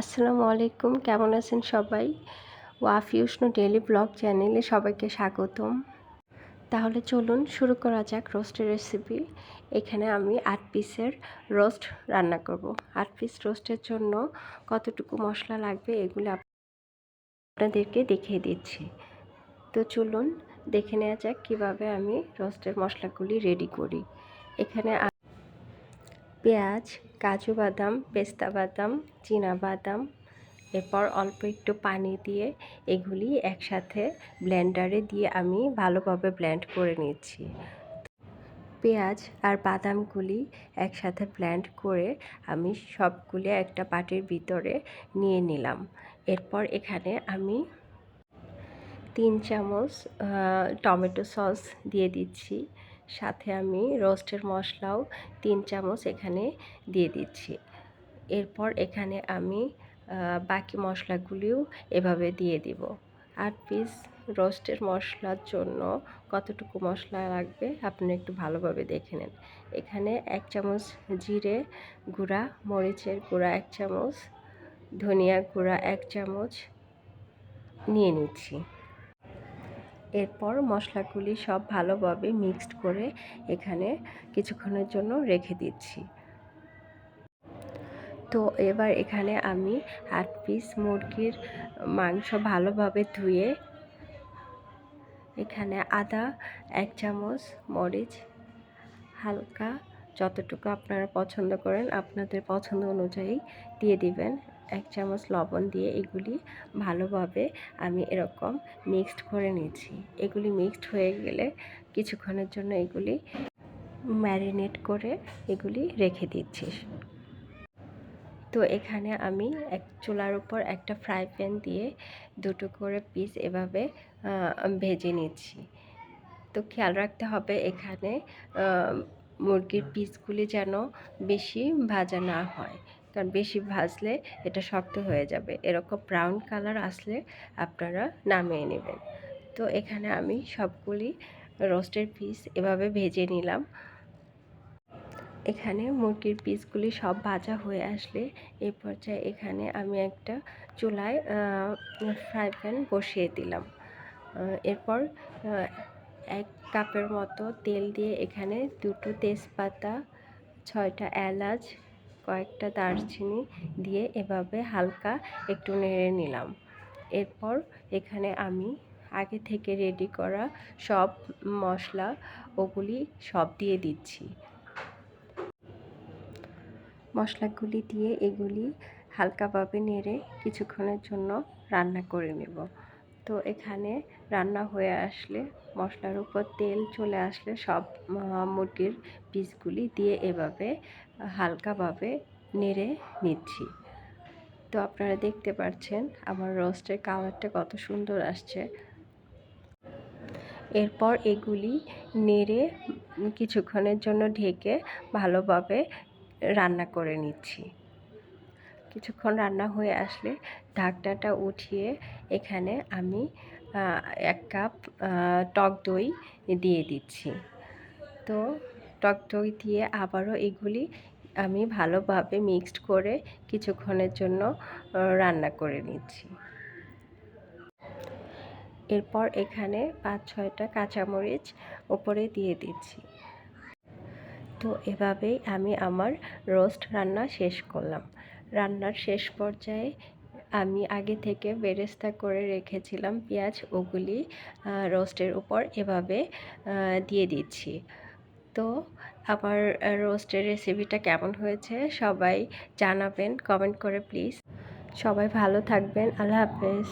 আসসালামু আলাইকুম, কেমন আছেন সবাই? ওয়াফি উষ্ণ ডেলি ব্লগ চ্যানেলে সবাইকে স্বাগতম। তাহলে চলুন শুরু করা যাক রোস্টের রেসিপি। এখানে আমি আট পিসের রোস্ট রান্না করব। আট পিস রোস্টের জন্য কতটুকু মশলা লাগবে এগুলো আপনাদেরকে দেখিয়ে দিচ্ছি। তো চলুন দেখে নেওয়া যাক কীভাবে আমি রোস্টের মশলাগুলি রেডি করি। এখানে পেঁয়াজ, কাজু বাদাম, পেস্তা বাদাম বাদাম, এরপর অল্প একটু পানি দিয়ে এগুলি একসাথে ব্লেন্ডারে দিয়ে আমি ভালোভাবে ব্লেন্ড করে নিচ্ছি। পেঁয়াজ আর বাদামগুলি একসাথে ব্লেন্ড করে আমি সবগুলি একটা পাটির ভিতরে নিয়ে নিলাম। এরপর এখানে আমি তিন চামচ টমেটো সস দিয়ে দিচ্ছি। সাথে আমি রোস্টের মশলাও তিন চামচ এখানে দিয়ে দিচ্ছি। এরপর এখানে আমি বাকি মশলাগুলিও এভাবে দিয়ে দিব। আট পিস রোস্টের মশলার জন্য কতটুকু মশলা লাগবে আপনি একটু ভালোভাবে দেখে নেন। এখানে এক চামচ জিরে গুঁড়া, মরিচের গুঁড়া এক চামচ, ধনিয়া গুঁড়া এক চামচ নিয়ে নিচ্ছি। এরপর মশলাগুলি সব ভালোভাবে মিক্সড করে এখানে কিছুক্ষণের জন্য রেখে দিচ্ছি। তো এবার এখানে আমি আট পিস মুরগির মাংস ভালোভাবে ধুয়ে এখানে আদা, এক চামচ মরিচ, হালকা যতটুকু আপনারা পছন্দ করেন আপনাদের পছন্দ অনুযায়ী দিয়ে দিবেন। এক চামচ লবণ দিয়ে এগুলি ভালোভাবে আমি এরকম মিক্সড করে নিয়েছি। এগুলি মিক্সড হয়ে গেলে কিছুক্ষণের জন্য এগুলি ম্যারিনেট করে এগুলি রেখে দিচ্ছি। তো এখানে আমি এক চুলার উপর একটা ফ্রাই প্যান দিয়ে দুটো করে পিস এভাবে ভেজে নিচ্ছি। তো খেয়াল রাখতে হবে এখানে মুরগির পিসগুলি যেন বেশি ভাজা না হয়। কারণ বেশি ভাজলে এটা শক্ত হয়ে যাবে। এরকম ব্রাউন কালার আসলে আপনারা নামিয়ে নেবেন। তো এখানে আমি সবগুলি রোস্টের পিস এভাবে ভেজে নিলাম। এখানে মুরগির পিসগুলি সব ভাজা হয়ে আসলে এই পর্যায়ে এখানে আমি একটা চুলায় ফ্রাই প্যান বসিয়ে দিলাম। এরপর এক কাপের মতো তেল দিয়ে এখানে দুটো তেজপাতা, ছয়টা এলাচ কয়েকটা দারচিনি দিয়ে এভাবে হালকা একটু নেড়ে নিলাম। এরপর এখানে আমি আগে থেকে রেডি করা সব মশলা ওগুলি সব দিয়ে দিচ্ছি। মশলাগুলি দিয়ে এগুলি হালকাভাবে নেড়ে কিছুক্ষণের জন্য রান্না করে নেব। তো এখানে রান্না হয়ে আসলে মশলার উপর তেল চলে আসলে সব মুরগির পিসগুলি দিয়ে এভাবে হালকাভাবে নেড়ে নিচ্ছি। তো আপনারা দেখতে পাচ্ছেন আমার রোস্টের কালারটা কত সুন্দর আসছে। এরপর এগুলি নেড়ে কিছুক্ষণের জন্য ঢেকে ভালোভাবে রান্না করে নিচ্ছি। কিছুক্ষণ রান্না হয়ে আসলে ঢাকনাটা উঠিয়ে এখানে আমি এক কাপ টক দই দিয়ে দিচ্ছি। তো টক দই দিয়ে আবারও এগুলি আমি ভালোভাবে মিক্সড করে কিছুক্ষণের জন্য রান্না করে নিচ্ছি। এরপর এখানে পাঁচ ছয়টা কাঁচামরিচ ওপরে দিয়ে দিচ্ছি। তো এভাবেই আমি আমার রোস্ট রান্না শেষ করলাম। রান্নার শেষ পর্যায়ে আমি আগে থেকে বেরেস্তা করে রেখেছিলাম পেঁয়াজ, ওগুলি রোস্টের উপর এভাবে দিয়ে দিচ্ছি। তো আমার রোস্টের রেসিপিটা কেমন হয়েছে সবাই জানাবেন কমেন্ট করে প্লিজ সবাই ভালো থাকবেন, আল্লাহ হাফেজ।